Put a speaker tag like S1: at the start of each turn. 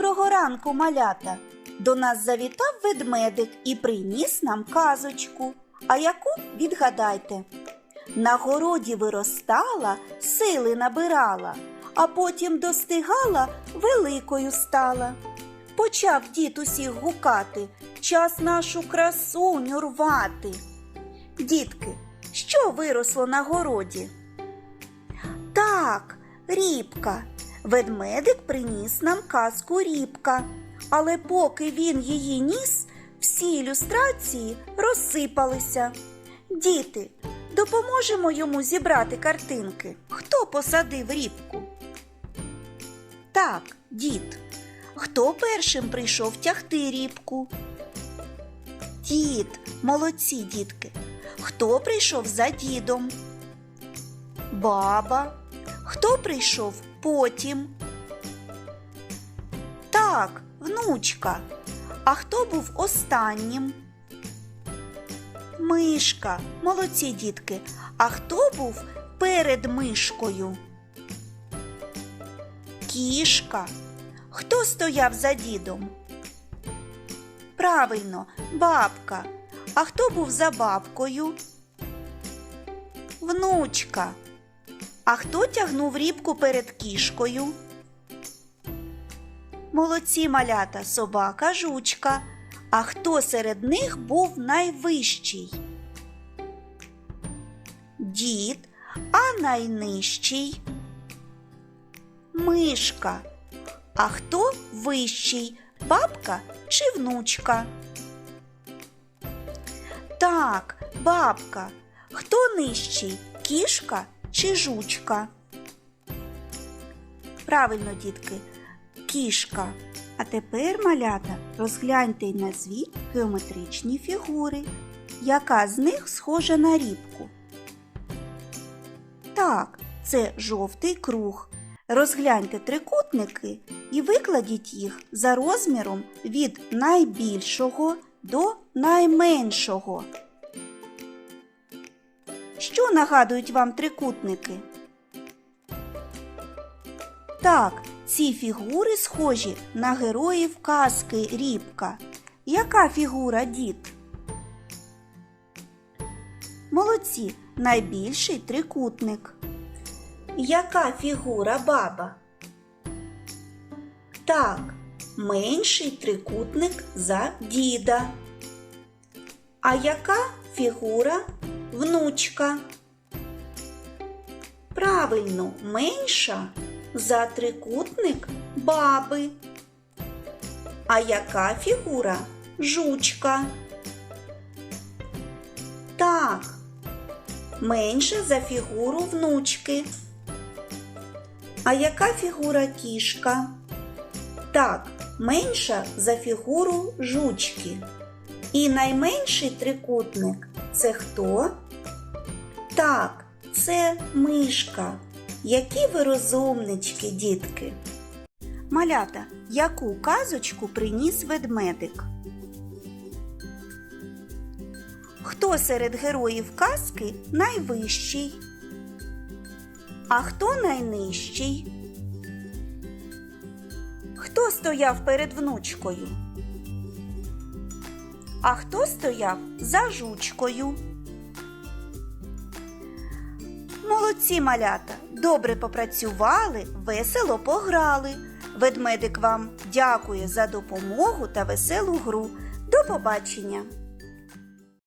S1: ранку, малята! До нас завітав ведмедик і приніс нам казочку. А яку відгадайте? На городі виростала, сили набирала, а потім достигала, великою стала. Почав дід усіх гукати, час нашу красуню рвати. Дітки, що виросло на городі? Так, рібка. Ведмедик приніс нам казку рібка. Але поки він її ніс, всі ілюстрації розсипалися. Діти, допоможемо йому зібрати картинки. Хто посадив рібку? Так, дід. Хто першим прийшов тягти рібку? Дід, молодці дітки. Хто прийшов за дідом? Баба. Хто прийшов потім? Так, внучка. А хто був останнім? Мишка. Молодці дітки. А хто був перед мишкою? Кішка. Хто стояв за дідом? Правильно, бабка. А хто був за бабкою? Внучка. А хто тягнув рібку перед кішкою? Молодці малята, собака, жучка. А хто серед них був найвищий? Дід, а найнижчий? Мишка. А хто вищий? Бабка чи внучка? Так, бабка. Хто нижчий? Кішка чи жучка? Правильно, дітки, кішка. А тепер, малята, розгляньте й назвіть геометричні фігури. Яка з них схожа на рібку? Так, це жовтий круг. Розгляньте трикутники і викладіть їх за розміром від найбільшого до найменшого. Що нагадують вам трикутники? Так, ці фігури схожі на героїв казки Рібка. Яка фігура дід? Молодці, найбільший трикутник. Яка фігура баба? Так, менший трикутник за діда. А яка фігура внучка? Правильно, менша за трикутник баби. А яка фігура жучка? Так, менша за фігуру внучки. А яка фігура кішка? Так, менша за фігуру жучки. І найменший трикутник це хто? Так, це мишка. Які ви розумнички, дітки. Малята, яку казочку приніс ведмедик? Хто серед героїв казки найвищий? А хто найнижчий? Хто стояв перед внучкою? А хто стояв за жучкою? Молодці малята, добре попрацювали, весело пограли. Ведмедик вам дякує за допомогу та веселу гру. До побачення!